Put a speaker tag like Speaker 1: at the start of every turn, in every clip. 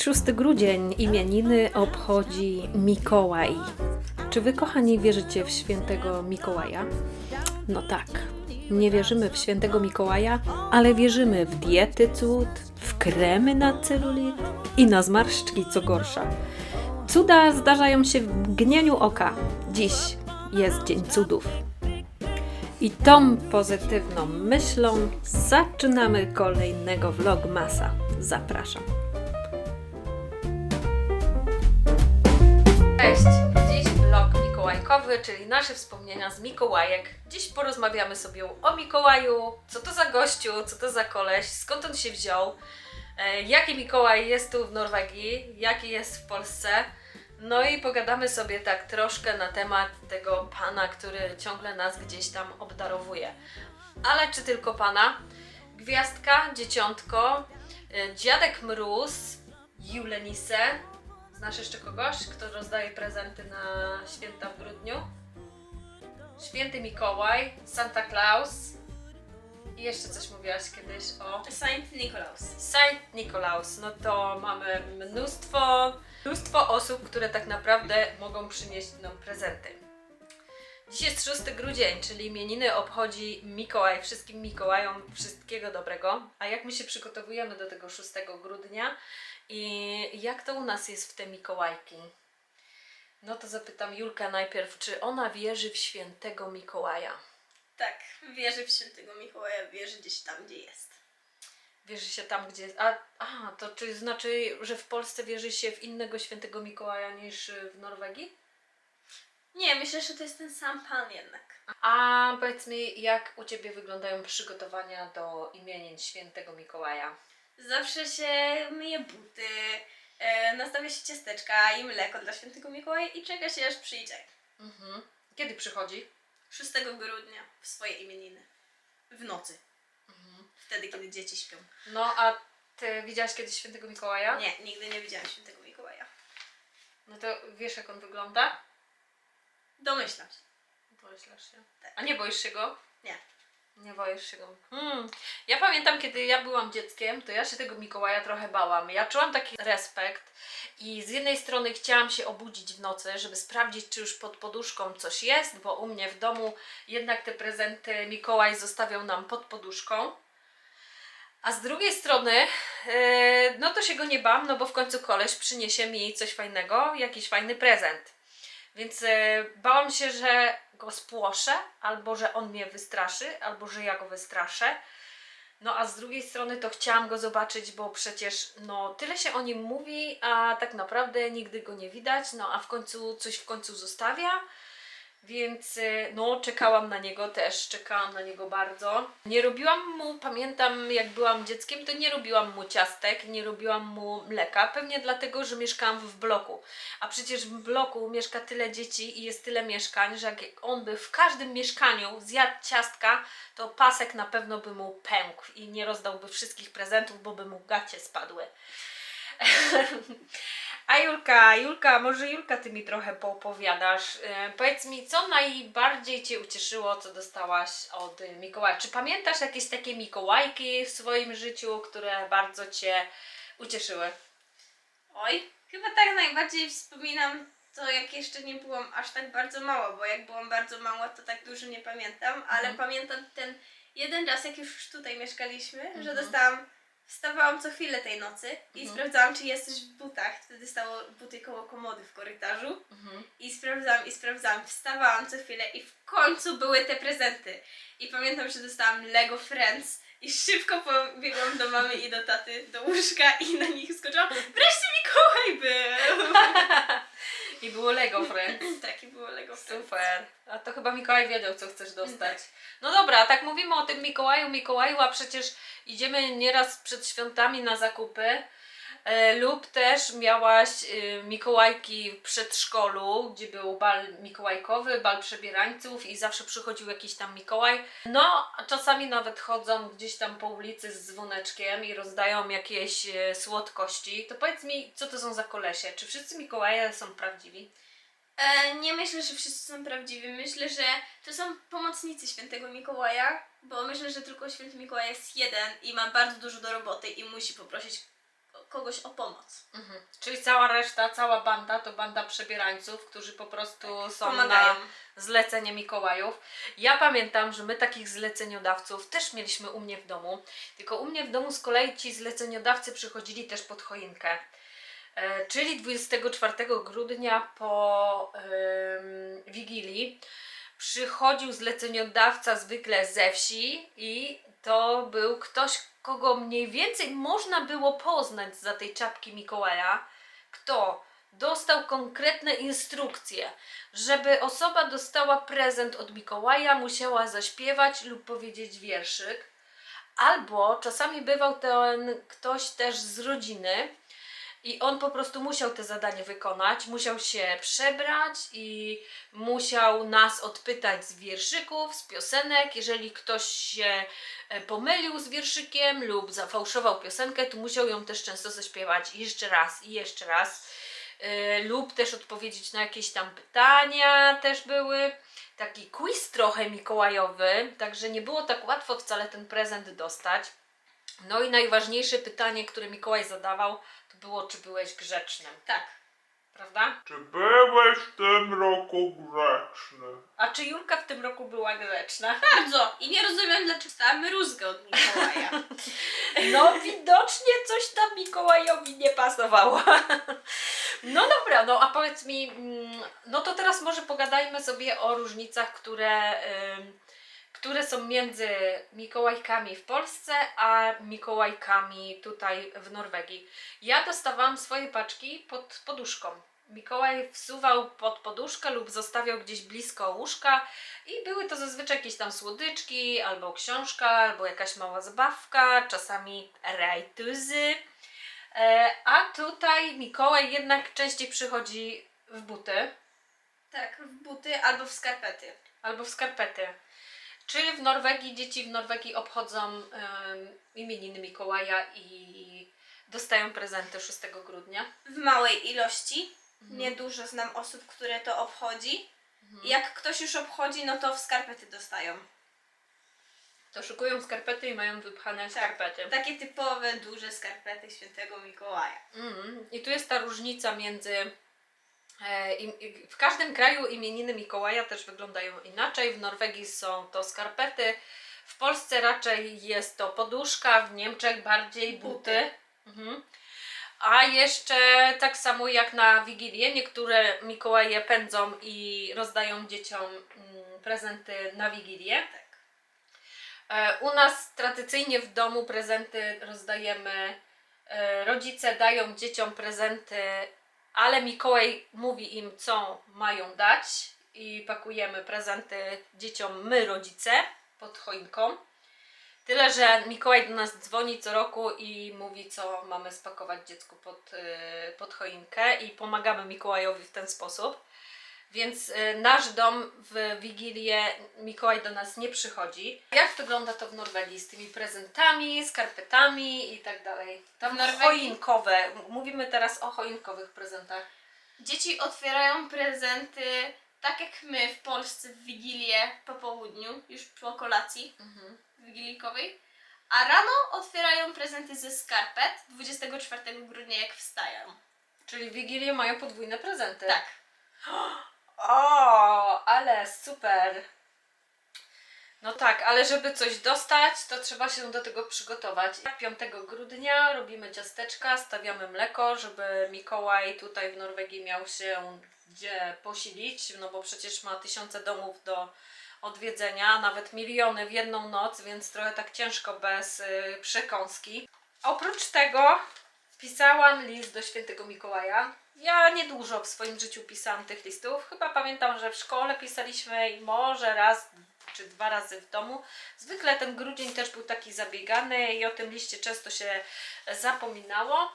Speaker 1: Dziś 6 grudzień, imieniny obchodzi Mikołaj. Czy wy, kochani, wierzycie w świętego Mikołaja? No tak, nie wierzymy w świętego Mikołaja, ale wierzymy w diety cud, w kremy na celulit i na zmarszczki, co gorsza. Cuda zdarzają się w mgnieniu oka. Dziś jest Dzień Cudów. I tą pozytywną myślą zaczynamy kolejnego vlogmasa. Zapraszam. Cześć! Dziś vlog mikołajkowy, czyli nasze wspomnienia z Mikołajek. Dziś porozmawiamy sobie o Mikołaju, co to za gościu, co to za koleś, skąd on się wziął, e, jaki Mikołaj jest tu w Norwegii, jaki jest w Polsce. No i pogadamy sobie tak troszkę na temat tego pana, który ciągle nas gdzieś tam obdarowuje. Ale czy tylko pana? Gwiazdka, dzieciątko, y, dziadek Mróz, Julenise. Znasz jeszcze kogoś, kto rozdaje prezenty na święta w grudniu? Święty Mikołaj, Santa Claus. I jeszcze coś mówiłaś kiedyś o
Speaker 2: Saint Nicholas.
Speaker 1: Saint Nikolaus, no to mamy mnóstwo, mnóstwo osób, które tak naprawdę mogą przynieść nam prezenty. Dziś jest 6 grudzień, czyli imieniny obchodzi Mikołaj. Wszystkim Mikołajom wszystkiego dobrego. A jak my się przygotowujemy do tego 6 grudnia i jak to u nas jest w te Mikołajki? No to zapytam Julkę najpierw, czy ona wierzy w świętego Mikołaja?
Speaker 2: Tak, wierzy w świętego Mikołaja, wierzy gdzieś tam, gdzie jest.
Speaker 1: Wierzy się tam, gdzie jest. A, a, to czy znaczy, że w Polsce wierzy się w innego świętego Mikołaja niż w Norwegii?
Speaker 2: Nie, myślę, że to jest ten sam pan jednak.
Speaker 1: A powiedz mi, jak u Ciebie wyglądają przygotowania do imienin świętego Mikołaja?
Speaker 2: Zawsze się myje buty, e, nastawia się ciasteczka i mleko dla świętego Mikołaja i czeka się aż przyjdzie.
Speaker 1: Mhm. Kiedy przychodzi?
Speaker 2: 6 grudnia w swoje imieniny. W nocy. Wtedy, kiedy dzieci śpią.
Speaker 1: No, a Ty widziałaś kiedyś świętego Mikołaja?
Speaker 2: Nie, nigdy nie widziałam świętego Mikołaja.
Speaker 1: No to wiesz, jak on wygląda?
Speaker 2: Domyślam się.
Speaker 1: Domyślasz się.
Speaker 2: Tak.
Speaker 1: A nie boisz się go?
Speaker 2: Nie.
Speaker 1: Nie boisz się go. Hmm. Ja pamiętam, kiedy ja byłam dzieckiem, to ja się tego Mikołaja trochę bałam. Ja czułam taki respekt i z jednej strony chciałam się obudzić w nocy, żeby sprawdzić, czy już pod poduszką coś jest, bo u mnie w domu jednak te prezenty Mikołaj zostawiał nam pod poduszką. A z drugiej strony, e, no to się go nie bałam, no bo w końcu koleś przyniesie mi coś fajnego, jakiś fajny prezent. Więc e, bałam się, że go spłoszę, albo że on mnie wystraszy, albo że ja go wystraszę. No a z drugiej strony to chciałam go zobaczyć, bo przecież no tyle się o nim mówi, a tak naprawdę nigdy go nie widać, no a w końcu coś w końcu zostawia. Więc y, no czekałam na niego też, czekałam na niego bardzo. Nie robiłam mu, pamiętam jak byłam dzieckiem, to nie robiłam mu ciastek, nie robiłam mu mleka, pewnie dlatego, że mieszkałam w bloku. A przecież w bloku mieszka tyle dzieci i jest tyle mieszkań, że jak on by w każdym mieszkaniu zjadł ciastka, to pasek na pewno by mu pękł i nie rozdałby wszystkich prezentów, bo by mu gacie spadły. A Julka, Julka, może Julka, ty mi trochę poopowiadasz. E, powiedz mi, co najbardziej Cię ucieszyło, co dostałaś od Mikołaja? Czy pamiętasz jakieś takie Mikołajki w swoim życiu, które bardzo Cię ucieszyły?
Speaker 2: Oj, chyba tak najbardziej wspominam to, jak jeszcze nie byłam aż tak bardzo mała, bo jak byłam bardzo mała, to tak dużo nie pamiętam, ale
Speaker 1: Mhm.
Speaker 2: pamiętam ten jeden raz, jak już tutaj mieszkaliśmy, że
Speaker 1: Mhm.
Speaker 2: dostałam, wstawałam co chwilę tej nocy i
Speaker 1: Mhm.
Speaker 2: sprawdzałam, czy jest coś w butach. Wtedy stało buty koło komody w korytarzu
Speaker 1: Mhm.
Speaker 2: i sprawdzałam, i sprawdzałam, wstawałam co chwilę i w końcu były te prezenty. I pamiętam, że dostałam Lego Friends i szybko pobiegłam do mamy i do taty do łóżka i na nich skoczyłam. Wreszcie Mikołaj był!
Speaker 1: I było Lego Friends.
Speaker 2: Taki było Lego Friends.
Speaker 1: Super. A to chyba Mikołaj wiedział, co chcesz dostać. No dobra, tak mówimy o tym Mikołaju, Mikołaju, a przecież idziemy nieraz przed świątami na zakupy. E, lub też miałaś e, Mikołajki w przedszkolu, gdzie był bal mikołajkowy, bal przebierańców i zawsze przychodził jakiś tam Mikołaj. No, czasami nawet chodzą gdzieś tam po ulicy z dzwoneczkiem i rozdają jakieś e, słodkości. To powiedz mi, co to są za kolesie? Czy wszyscy Mikołaje są prawdziwi?
Speaker 2: E, nie myślę, że wszyscy są prawdziwi. Myślę, że to są pomocnicy świętego Mikołaja, bo myślę, że tylko święty Mikołaj jest jeden i ma bardzo dużo do roboty i musi poprosić kogoś o pomoc.
Speaker 1: Mhm. Czyli cała reszta, cała banda to banda przebierańców, którzy po prostu są
Speaker 2: Pomagają.
Speaker 1: na zlecenie Mikołajów. Ja pamiętam, że my takich zleceniodawców też mieliśmy u mnie w domu, tylko u mnie w domu z kolei ci zleceniodawcy przychodzili też pod choinkę. E, czyli 24 grudnia po em, Wigilii przychodził zleceniodawca zwykle ze wsi i to był ktoś, kogo mniej więcej można było poznać za tej czapki Mikołaja, kto dostał konkretne instrukcje, żeby osoba dostała prezent od Mikołaja, musiała zaśpiewać lub powiedzieć wierszyk, albo czasami bywał ten ktoś też z rodziny, i on po prostu musiał te zadanie wykonać, musiał się przebrać i musiał nas odpytać z wierszyków, z piosenek. Jeżeli ktoś się e, pomylił z wierszykiem lub zafałszował piosenkę, to musiał ją też często zaśpiewać jeszcze raz, i jeszcze raz. E, lub też odpowiedzieć na jakieś tam pytania też były. Taki quiz trochę mikołajowy, także nie było tak łatwo wcale ten prezent dostać. No i najważniejsze pytanie, które Mikołaj zadawał, było, czy byłeś grzecznym,
Speaker 2: Tak.
Speaker 1: prawda?
Speaker 3: Czy byłeś w tym roku grzeczny?
Speaker 1: A czy Julka w tym roku była grzeczna?
Speaker 2: Bardzo. I nie rozumiem, dlaczego dostałam rózgę od Mikołaja.
Speaker 1: No widocznie coś tam Mikołajowi nie pasowało. No dobra, no a powiedz mi, mm, no to teraz może pogadajmy sobie o różnicach, które, ym, które są między Mikołajkami w Polsce, a Mikołajkami tutaj w Norwegii. Ja dostawałam swoje paczki pod poduszką. Mikołaj wsuwał pod poduszkę lub zostawiał gdzieś blisko łóżka i były to zazwyczaj jakieś tam słodyczki, albo książka, albo jakaś mała zabawka, czasami rajtuzy. E, a tutaj Mikołaj jednak częściej przychodzi w buty
Speaker 2: tak, w buty albo w skarpety.
Speaker 1: albo w skarpety. Czy w Norwegii dzieci w Norwegii obchodzą em, imieniny Mikołaja i dostają prezenty 6 grudnia?
Speaker 2: W małej ilości.
Speaker 1: Mhm.
Speaker 2: Niedużo znam osób, które to obchodzi.
Speaker 1: Mhm.
Speaker 2: Jak ktoś już obchodzi, no to w skarpety dostają.
Speaker 1: To szykują skarpety i mają wypchane skarpety.
Speaker 2: Takie typowe, duże skarpety świętego Mikołaja.
Speaker 1: Mm, I tu jest ta różnica między. E, w każdym kraju imieniny Mikołaja też wyglądają inaczej. W Norwegii są to skarpety, w Polsce raczej jest to poduszka, w Niemczech bardziej buty.
Speaker 2: Buty.
Speaker 1: Mhm. A jeszcze tak samo jak na Wigilię, niektóre Mikołaje pędzą i rozdają dzieciom mm, prezenty na Wigilię.
Speaker 2: Tak.
Speaker 1: E, U nas tradycyjnie w domu prezenty rozdajemy. e, Rodzice dają dzieciom prezenty, ale Mikołaj mówi im, co mają dać, i pakujemy prezenty dzieciom my, rodzice, pod choinką. Tyle, że Mikołaj do nas dzwoni co roku i mówi, co mamy spakować dziecku pod, e, pod choinkę, i pomagamy Mikołajowi w ten sposób. Więc y, nasz dom w Wigilię Mikołaj do nas nie przychodzi. Jak wygląda to w Norwegii z tymi prezentami, skarpetami i tak dalej? Tam
Speaker 2: Norwegii-
Speaker 1: choinkowe. Mówimy teraz o choinkowych prezentach.
Speaker 2: Dzieci otwierają prezenty tak jak my w Polsce w Wigilię po południu, już po kolacji wigilikowej. A rano otwierają prezenty ze skarpet 24 grudnia jak wstają.
Speaker 1: Czyli w Wigilię mają podwójne prezenty.
Speaker 2: Tak.
Speaker 1: Ale super. No tak, ale żeby coś dostać, to trzeba się do tego przygotować. 5 grudnia robimy ciasteczka, stawiamy mleko, żeby Mikołaj tutaj w Norwegii miał się gdzie posilić, no bo przecież ma tysiące domów do odwiedzenia, nawet miliony w jedną noc, więc trochę tak ciężko bez y, przekąski. Oprócz tego pisałam list do świętego Mikołaja. Ja niedużo w swoim życiu pisałam tych listów. Chyba pamiętam, że w szkole pisaliśmy i może raz czy dwa razy w domu. Zwykle ten grudzień też był taki zabiegany i o tym liście często się zapominało.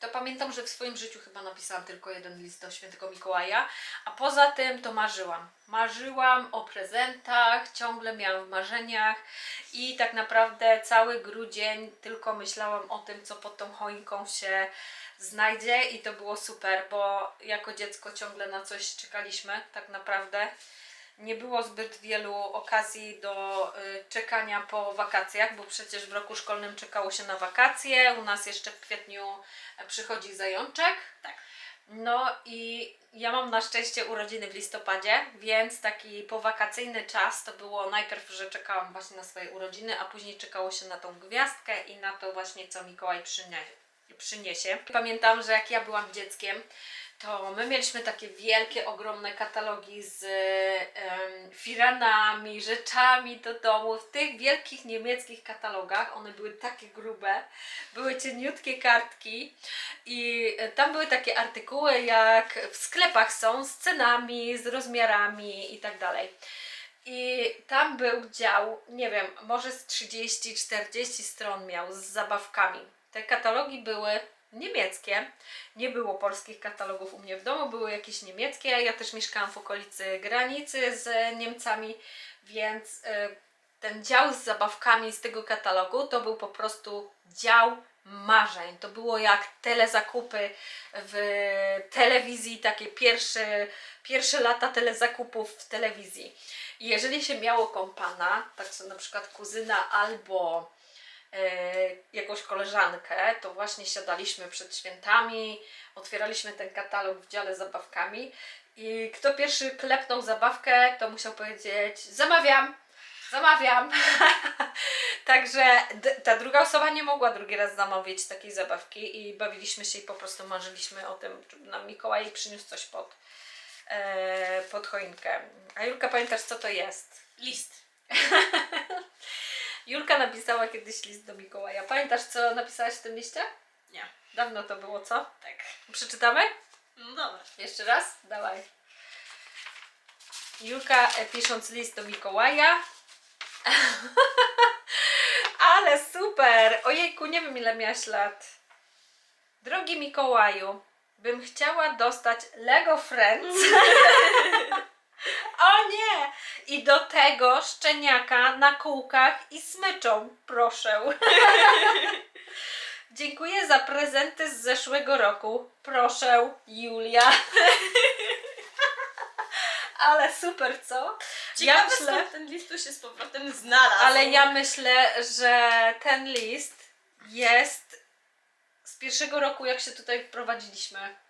Speaker 1: To pamiętam, że w swoim życiu chyba napisałam tylko jeden list do świętego Mikołaja, a poza tym to marzyłam. Marzyłam o prezentach, ciągle miałam w marzeniach i tak naprawdę cały grudzień tylko myślałam o tym, co pod tą choinką się znajdzie i to było super, bo jako dziecko ciągle na coś czekaliśmy tak naprawdę nie było zbyt wielu okazji do y, czekania po wakacjach, bo przecież w roku szkolnym czekało się na wakacje. U nas jeszcze w kwietniu e, przychodzi zajączek.
Speaker 2: Tak.
Speaker 1: No i ja mam na szczęście urodziny w listopadzie, więc taki powakacyjny czas to było najpierw, że czekałam właśnie na swoje urodziny, a później czekało się na tą gwiazdkę i na to właśnie, co Mikołaj przyniesie. przyniesie. Pamiętam, że jak ja byłam dzieckiem, to my mieliśmy takie wielkie, ogromne katalogi z em, firanami, rzeczami do domu. W tych wielkich niemieckich katalogach, one były takie grube, były cieniutkie kartki i e, tam były takie artykuły, jak w sklepach są, z cenami, z rozmiarami i tak dalej. I tam był dział, nie wiem, może z 30-40 stron miał z zabawkami. Te katalogi były niemieckie. Nie było polskich katalogów u mnie w domu, były jakieś niemieckie. Ja też mieszkałam w okolicy granicy z Niemcami, więc y, ten dział z zabawkami z tego katalogu to był po prostu dział marzeń. To było jak telezakupy w telewizji, takie pierwsze, pierwsze lata telezakupów w telewizji. I jeżeli się miało kompana, tak na przykład kuzyna albo jakąś koleżankę, to właśnie siadaliśmy przed świętami, otwieraliśmy ten katalog w dziale zabawkami i kto pierwszy klepnął zabawkę, to musiał powiedzieć zamawiam, zamawiam. Także ta druga osoba nie mogła drugi raz zamówić takiej zabawki i bawiliśmy się i po prostu marzyliśmy o tym, żeby nam Mikołaj przyniósł coś pod, e, pod choinkę. A Julka, pamiętasz co to jest?
Speaker 2: List.
Speaker 1: Julka napisała kiedyś list do Mikołaja. Pamiętasz, co napisałaś w tym liście?
Speaker 2: Nie.
Speaker 1: Dawno to było, co?
Speaker 2: Tak.
Speaker 1: Przeczytamy?
Speaker 2: No dobra.
Speaker 1: Jeszcze raz? Dawaj. Julka e, pisząc list do Mikołaja. Ale super! Ojejku, nie wiem ile miałaś lat. Drogi Mikołaju, bym chciała dostać Lego Friends. o nie! I do tego szczeniaka na kółkach i smyczą, proszę. Dziękuję za prezenty z zeszłego roku. Proszę, Julia. Ale super, co?
Speaker 2: Ciekawe,
Speaker 1: ja myślę,
Speaker 2: skąd ten list tu się z powrotem znalazł.
Speaker 1: ale ja myślę, że ten list jest z pierwszego roku, jak się tutaj wprowadziliśmy.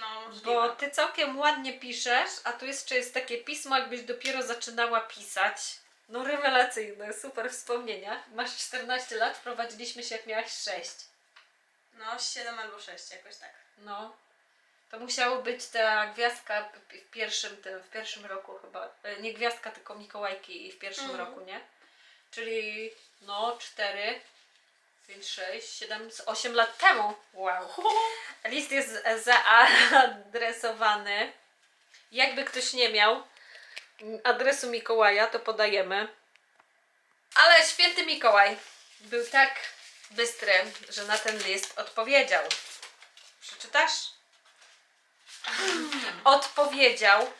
Speaker 2: No, możliwe.
Speaker 1: Bo ty całkiem ładnie piszesz, a tu jeszcze jest takie pismo, jakbyś dopiero zaczynała pisać. No rewelacyjne, super wspomnienia. Masz 14 lat, wprowadziliśmy się jak miałaś 6.
Speaker 2: No, 7 albo 6, jakoś tak.
Speaker 1: No. To musiało być ta gwiazdka w pierwszym, tym, w pierwszym roku chyba. E, Nie gwiazdka, tylko Mikołajki w pierwszym
Speaker 2: Mhm.
Speaker 1: roku, nie? Czyli no 4, 5, 6, 7, 8 lat temu. Wow. List jest zaadresowany. Jakby ktoś nie miał adresu Mikołaja, to podajemy. Ale święty Mikołaj był tak bystry, że na ten list odpowiedział. Przeczytasz? Odpowiedział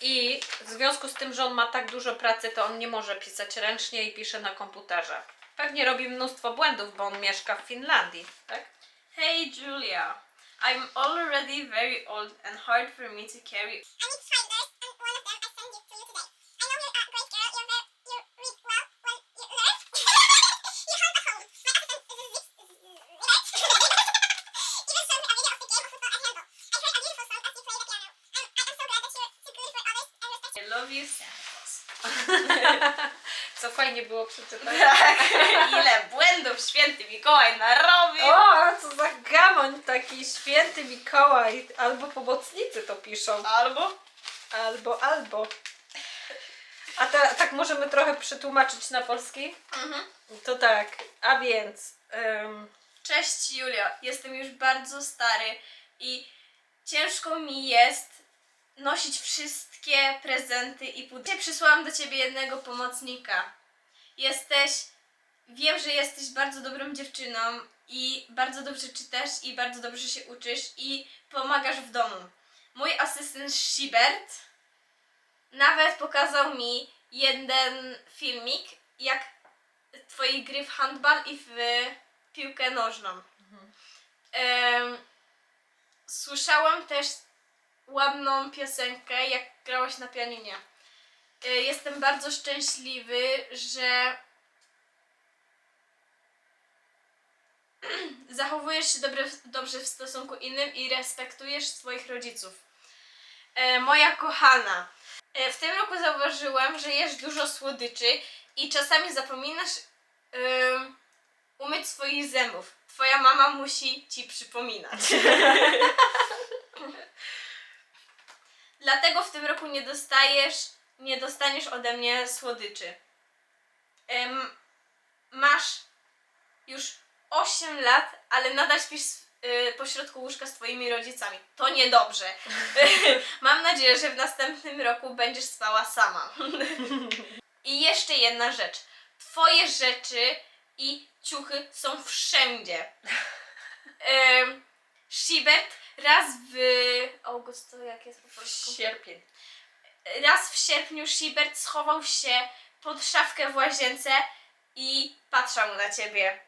Speaker 1: i w związku z tym, że on ma tak dużo pracy, to on nie może pisać ręcznie i pisze na komputerze. Pewnie robi mnóstwo błędów, bo on mieszka w Finlandii, tak?
Speaker 2: Hey Julia, I'm already very old and hard for me to carry.
Speaker 4: I need spiders, and one of them I send you to you today. I know you're a great girl. You're very, you read well. Well, you learn. you home. My is a zip. Even showed me a video of the game of football at handball. I heard a beautiful song as you play the piano. I am so glad that you're too good for others and respect.
Speaker 2: I love you, Santa Claus.
Speaker 1: Co fajnie było przeczytać.
Speaker 2: Tak, ile błędów święty Mikołaj narobił.
Speaker 1: O, co za gamoń taki święty Mikołaj. Albo pomocnicy to piszą.
Speaker 2: Albo?
Speaker 1: Albo, albo. A ta, tak możemy trochę przetłumaczyć na polski?
Speaker 2: Mhm.
Speaker 1: To tak, a więc...
Speaker 2: Cześć Julio, jestem już bardzo stary i ciężko mi jest nosić wszystkie prezenty i pudełka. Przysłałam do ciebie jednego pomocnika. Jesteś, wiem, że jesteś bardzo dobrą dziewczyną i bardzo dobrze czytasz i bardzo dobrze się uczysz i pomagasz w domu. Mój asystent Shibert nawet pokazał mi jeden filmik, jak twojej gry w handball i w piłkę nożną. Em, słyszałam też ładną piosenkę, jak grałaś na pianinie. y, jestem bardzo szczęśliwy, że zachowujesz się dobre, dobrze w stosunku innym i respektujesz swoich rodziców. E, moja kochana, e, w tym roku zauważyłam, że jesz dużo słodyczy i czasami zapominasz umyć swoich zębów. Twoja mama musi ci przypominać. Dlatego w tym roku nie dostajesz, nie dostaniesz ode mnie słodyczy. Ym, masz już 8 lat, ale nadal śpisz y, pośrodku łóżka z twoimi rodzicami. To niedobrze. Mam nadzieję, że w następnym roku będziesz spała sama. I jeszcze jedna rzecz. Twoje rzeczy i ciuchy są wszędzie. Ym, Shibert raz w... August to jak jest po polsku?
Speaker 1: Sierpień.
Speaker 2: Raz w sierpniu Shibert schował się pod szafkę w łazience i patrzał na ciebie.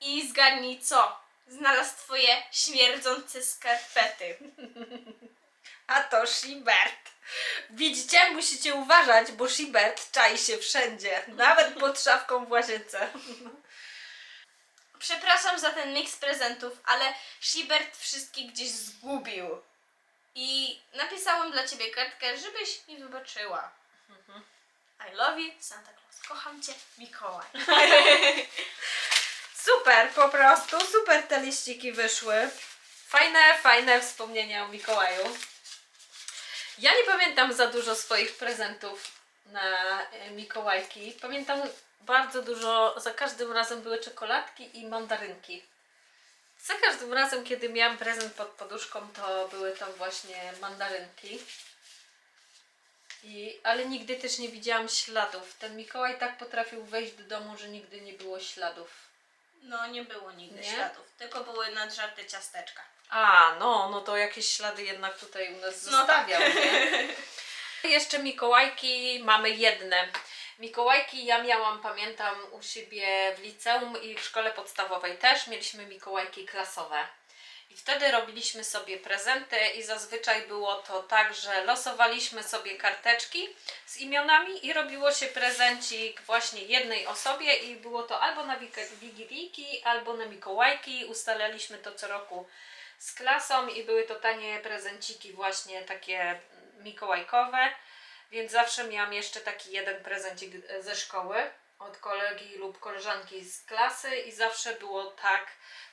Speaker 2: I zgadnij co? Znalazł twoje śmierdzące skarpety.
Speaker 1: A to Shibert. Widzicie? Musicie uważać, bo Shibert czai się wszędzie. Nawet pod szafką w łazience.
Speaker 2: Przepraszam za ten miks prezentów, ale Shibert wszystkie gdzieś zgubił. I napisałam dla ciebie kartkę, żebyś mi wybaczyła. I love you, Santa Claus. Kocham cię, Mikołaj.
Speaker 1: Super, po prostu. Super te liściki wyszły. Fajne, fajne wspomnienia o Mikołaju. Ja nie pamiętam za dużo swoich prezentów na e, Mikołajki. Pamiętam bardzo dużo, za każdym razem były czekoladki i mandarynki. Za każdym razem, kiedy miałam prezent pod poduszką, to były to właśnie mandarynki. I, ale nigdy też nie widziałam śladów. Ten Mikołaj tak potrafił wejść do domu, że nigdy nie było śladów.
Speaker 2: No, nie było nigdy
Speaker 1: Nie?
Speaker 2: śladów, tylko były nadżarte ciasteczka.
Speaker 1: A, no, no to jakieś ślady jednak tutaj u nas
Speaker 2: No
Speaker 1: zostawiał,
Speaker 2: tak.
Speaker 1: nie? Jeszcze Mikołajki mamy jedne. Mikołajki ja miałam, pamiętam, u siebie w liceum i w szkole podstawowej też mieliśmy Mikołajki klasowe. I wtedy robiliśmy sobie prezenty i zazwyczaj było to tak, że losowaliśmy sobie karteczki z imionami i robiło się prezencik właśnie jednej osobie i było to albo na wigilijki, albo na Mikołajki. Ustalaliśmy to co roku z klasą i były to tanie prezenciki właśnie takie mikołajkowe, więc zawsze miałam jeszcze taki jeden prezencik ze szkoły od kolegi lub koleżanki z klasy i zawsze było tak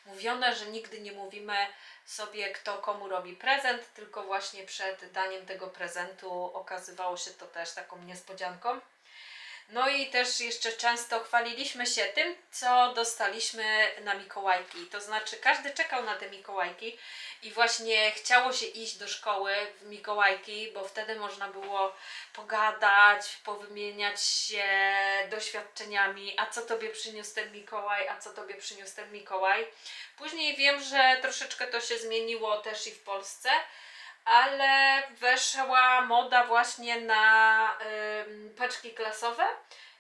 Speaker 1: mówione, że nigdy nie mówimy sobie kto komu robi prezent, tylko właśnie przed daniem tego prezentu okazywało się to też taką niespodzianką. No i też jeszcze często chwaliliśmy się tym, co dostaliśmy na Mikołajki. To znaczy, każdy czekał na te Mikołajki i właśnie chciało się iść do szkoły w Mikołajki, bo wtedy można było pogadać, powymieniać się doświadczeniami, a co tobie przyniósł ten Mikołaj, a co tobie przyniósł ten Mikołaj. Później wiem, że troszeczkę to się zmieniło też i w Polsce ale weszła moda właśnie na ym, paczki klasowe.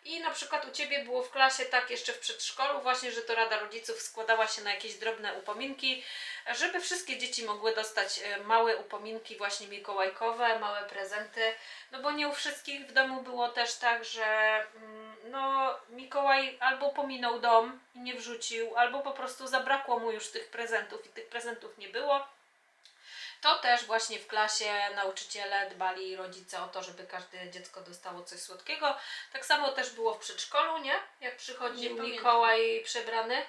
Speaker 1: I na przykład u Ciebie było w klasie tak jeszcze w przedszkolu właśnie, że to Rada Rodziców składała się na jakieś drobne upominki, żeby wszystkie dzieci mogły dostać e, małe upominki właśnie mikołajkowe, małe prezenty, no bo nie u wszystkich w domu było też tak, że mm, no Mikołaj albo pominął dom i nie wrzucił, albo po prostu zabrakło mu już tych prezentów i tych prezentów nie było. To też właśnie w klasie nauczyciele dbali rodzice o to, żeby każde dziecko dostało coś słodkiego. Tak samo też było w przedszkolu, nie? Jak przychodził
Speaker 2: Nie pamiętam.
Speaker 1: Mikołaj przebrany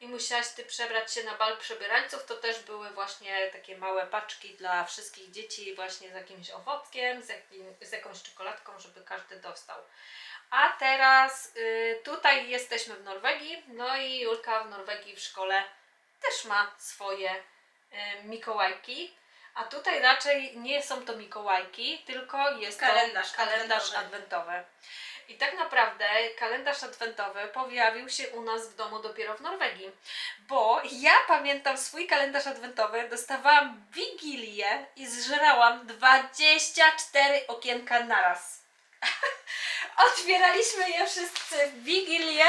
Speaker 1: i musiałaś ty przebrać się na bal przebierańców, to też były właśnie takie małe paczki dla wszystkich dzieci właśnie z jakimś owockiem, z, jakim, z jakąś czekoladką, żeby każdy dostał. A teraz y, tutaj jesteśmy w Norwegii, no i Julka w Norwegii w szkole też ma swoje y, Mikołajki. A tutaj raczej nie są to Mikołajki, tylko jest
Speaker 2: Kalendarz
Speaker 1: to kalendarz
Speaker 2: adwentowy.
Speaker 1: adwentowy. I tak naprawdę kalendarz adwentowy pojawił się u nas w domu dopiero w Norwegii. Bo ja pamiętam swój kalendarz adwentowy, dostawałam Wigilię i zżerałam 24 okienka naraz. Otwieraliśmy je wszyscy w Wigilię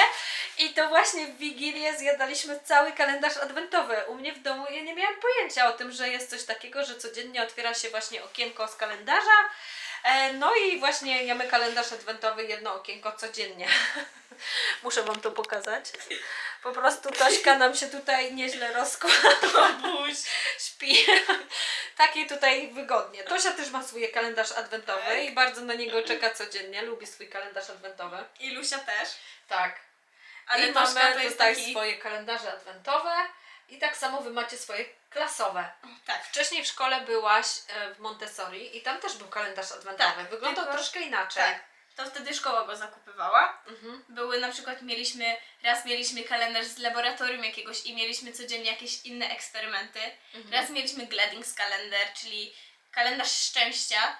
Speaker 1: i to właśnie w Wigilię zjadaliśmy cały kalendarz adwentowy. U mnie w domu ja nie miałam pojęcia o tym, że jest coś takiego, że codziennie otwiera się właśnie okienko z kalendarza, E, no i właśnie jemy kalendarz adwentowy, jedno okienko codziennie. Muszę Wam to pokazać. Po prostu Tośka nam się tutaj nieźle rozkłada.
Speaker 2: Buź.
Speaker 1: Śpi. Takie tutaj wygodnie. Tosia też ma swój kalendarz adwentowy
Speaker 2: Tak.
Speaker 1: i bardzo na niego czeka codziennie. Lubi swój kalendarz adwentowy.
Speaker 2: I Lusia też.
Speaker 1: Tak.
Speaker 2: Ale
Speaker 1: I mamy
Speaker 2: to
Speaker 1: tutaj
Speaker 2: taki...
Speaker 1: swoje kalendarze adwentowe i tak samo wy macie swoje klasowe.
Speaker 2: Tak.
Speaker 1: Wcześniej w szkole byłaś e, w Montessori i tam też był kalendarz adwentowy.
Speaker 2: Tak,
Speaker 1: Wyglądał
Speaker 2: tylko-
Speaker 1: troszkę inaczej.
Speaker 2: Tak. To wtedy szkoła go zakupywała.
Speaker 1: Mhm.
Speaker 2: Były na przykład, mieliśmy, raz mieliśmy kalendarz z laboratorium jakiegoś i mieliśmy codziennie jakieś inne eksperymenty.
Speaker 1: Mhm.
Speaker 2: Raz mieliśmy Gleddings kalender, czyli kalendarz szczęścia.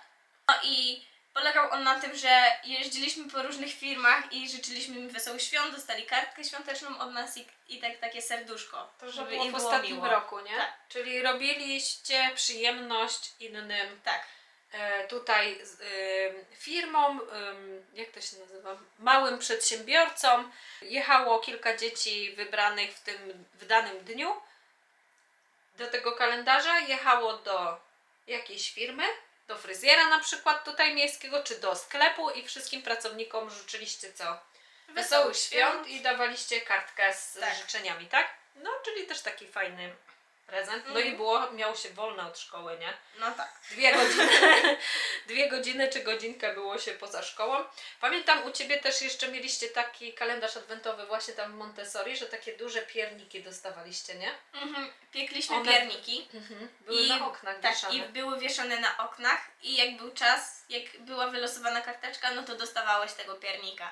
Speaker 2: No i polegał on na tym, że jeździliśmy po różnych firmach i życzyliśmy im wesołych świąt, dostali kartkę świąteczną od nas i, i tak takie serduszko,
Speaker 1: To
Speaker 2: żeby
Speaker 1: było
Speaker 2: im
Speaker 1: w
Speaker 2: było
Speaker 1: ostatnim
Speaker 2: miło.
Speaker 1: roku, nie?
Speaker 2: Tak.
Speaker 1: Czyli robiliście przyjemność innym
Speaker 2: Tak.
Speaker 1: E, tutaj ym, firmom, jak to się nazywa, małym przedsiębiorcom. Jechało kilka dzieci wybranych w tym w danym dniu do tego kalendarza, jechało do jakiejś firmy, do fryzjera na przykład tutaj miejskiego, czy do sklepu i wszystkim pracownikom życzyliście co? Wesołych świąt i dawaliście kartkę z
Speaker 2: Tak.
Speaker 1: życzeniami, tak? No, czyli też taki fajny prezent. No i
Speaker 2: Mhm.
Speaker 1: było, miało się wolne od szkoły, nie?
Speaker 2: No tak.
Speaker 1: Dwie godziny, dwie godziny czy godzinkę było się poza szkołą. Pamiętam u Ciebie też jeszcze mieliście taki kalendarz adwentowy właśnie tam w Montessori, że takie duże pierniki dostawaliście, nie?
Speaker 2: Mhm. Piekliśmy
Speaker 1: One-
Speaker 2: pierniki.
Speaker 1: Były
Speaker 2: I-
Speaker 1: na oknach
Speaker 2: Tak,
Speaker 1: wieszane.
Speaker 2: i były wieszane na oknach i jak był czas, jak była wylosowana karteczka, no to dostawałeś tego piernika.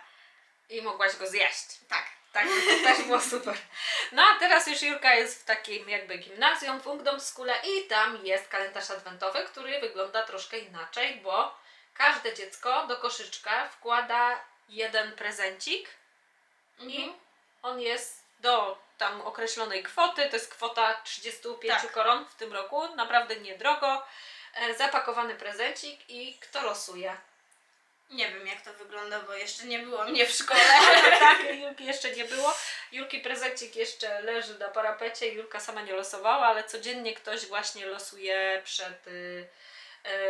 Speaker 1: I mogłaś go zjeść.
Speaker 2: Tak.
Speaker 1: Tak, to też było super. No a teraz już Jurka jest w takim jakby gimnazjum w Ungdomsskule i tam jest kalendarz adwentowy, który wygląda troszkę inaczej, bo każde dziecko do koszyczka wkłada jeden prezencik i
Speaker 2: Mhm.
Speaker 1: on jest do tam określonej kwoty, to jest kwota 35
Speaker 2: Tak.
Speaker 1: koron w tym roku, naprawdę niedrogo, e, zapakowany prezencik i kto losuje?
Speaker 2: Nie wiem jak to wygląda, bo jeszcze nie było mnie w szkole.
Speaker 1: tak, Julki jeszcze nie było. Julki prezencik jeszcze leży na parapecie. Julka sama nie losowała, ale codziennie ktoś właśnie losuje przed. Y,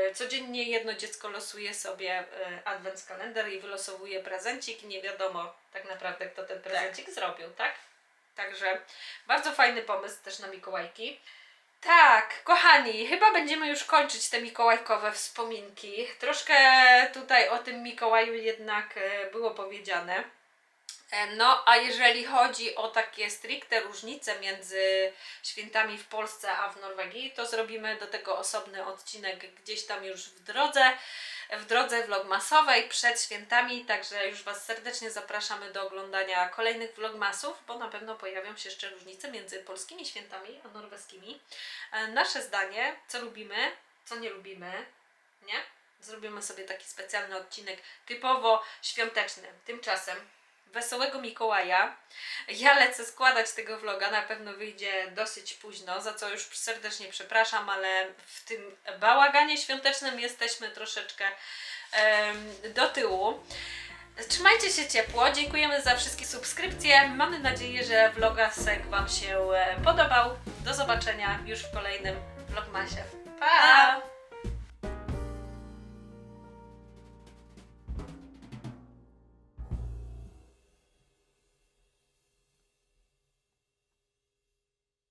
Speaker 1: y, codziennie jedno dziecko losuje sobie y, advent kalender i wylosowuje prezencik. i Nie wiadomo tak naprawdę, kto ten prezencik zrobił, tak? Także bardzo fajny pomysł też na Mikołajki. Tak, kochani, chyba będziemy już kończyć te mikołajkowe wspominki. Troszkę tutaj o tym Mikołaju jednak e, było powiedziane. E, No, a jeżeli chodzi o takie stricte różnice między świętami w Polsce a w Norwegii, to zrobimy do tego osobny odcinek gdzieś tam już w drodze, w drodze vlogmasowej przed świętami, także już Was serdecznie zapraszamy do oglądania kolejnych vlogmasów, bo na pewno pojawią się jeszcze różnice między polskimi świętami a norweskimi. E, Nasze zdanie, co lubimy, co nie lubimy, nie? Zrobimy sobie taki specjalny odcinek typowo świąteczny. Tymczasem Wesołego Mikołaja. Ja lecę składać tego vloga, na pewno wyjdzie dosyć późno, za co już serdecznie przepraszam, ale w tym bałaganie świątecznym jesteśmy troszeczkę em, do tyłu. Trzymajcie się ciepło, dziękujemy za wszystkie subskrypcje. Mamy nadzieję, że vlogasek Wam się e, podobał. Do zobaczenia już w kolejnym